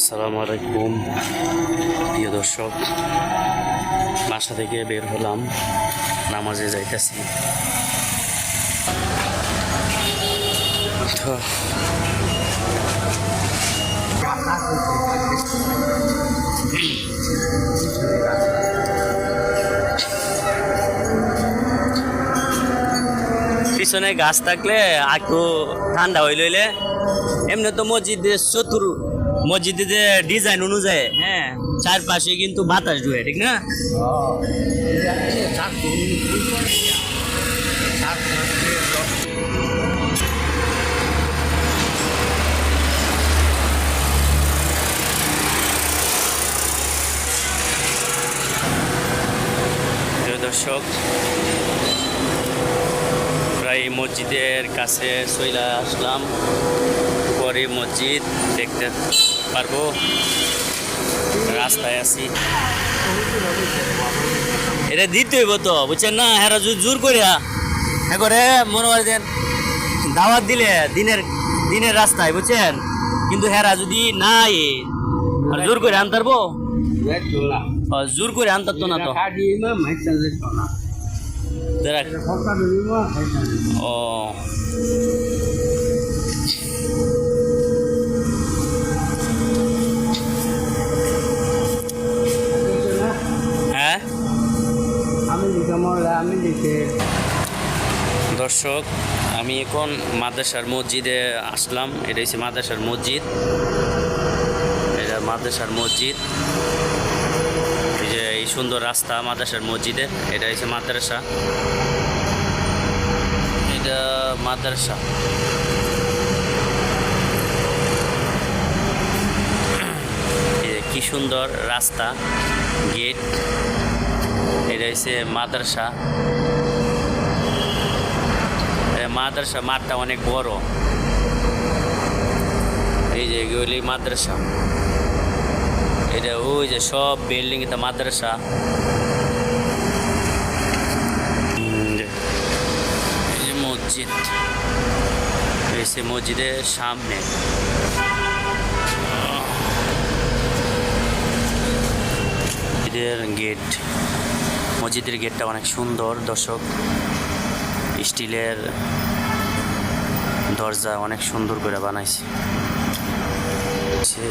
আসসালামু আলাইকুম। প্রিয় দর্শক, বাসা থেকে বের হলাম, নামাজে যাইতেছি। পিছনে গাছ থাকলে একটু ঠান্ডা লইলে এমনি তো মসজিদের চতুর মসজিদের ডিজাইন অনুযায়ী হ্যাঁ চারপাশে কিন্তু বাতাস ঢুকে, ঠিক না? দর্শক, প্রায় মসজিদের কাছে চইলা আসলাম। পরে মসজিদ দেখতে পারব। রাস্তায় আছি। এটা দিতে হইব তো, বুঝছেন না? হ্যাঁ জোর করিয়া হ্যাঁ করে মনে হয় যে দাওয়াত দিলে দিনের দিনের রাস্তায়, বুঝছেন? কিন্তু হেরা যদি নাই জোর করে আনতারবো? জোর করে আনতার তো না তো। ও। দর্শক, আমি এখন মাদ্রাসার মসজিদে আসলাম। এটা হচ্ছে মাদ্রাসার মসজিদ। এটা মাদ্রাসার মসজিদ। এই যে এই সুন্দর রাস্তা মাদ্রাসার মসজিদের এটা হচ্ছে মাদ্রাসা। এটা মাদ্রাসা। কি সুন্দর রাস্তা, গেট। এটা হচ্ছে মাদ্রাসা। মাদ্রাসা মাঠটা অনেক বড়। এই যে এগুলি মাদ্রাসা। এটা ওই যে সব বিল্ডিং এটা মাদ্রাসা। মসজিদ। এই সে মসজিদের সামনে। গেট। মসজিদের গেটটা অনেক সুন্দর, দর্শক। স্টিলের দরজা অনেক সুন্দর করে বানাইছে।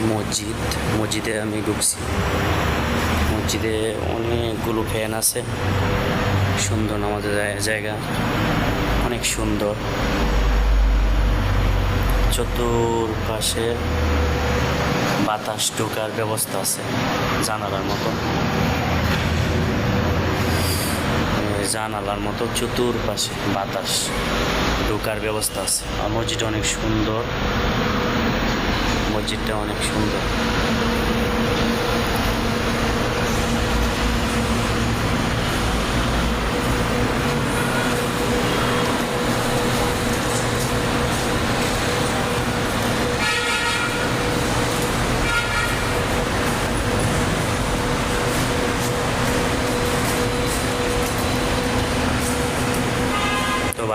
মসজিদ, মসজিদে আমি ঢুকছি। মসজিদে অনেকগুলো ফ্যান আছে। সুন্দর আমাদের জায়গা। অনেক সুন্দর। চতুর্পাশে বাতাস ঢোকার ব্যবস্থা আছে জানালার মতো। জানালার মতো চতুর্পাশে বাতাস ঢোকার ব্যবস্থা আছে। আর মসজিদটা অনেক সুন্দর। মসজিদটা অনেক সুন্দর।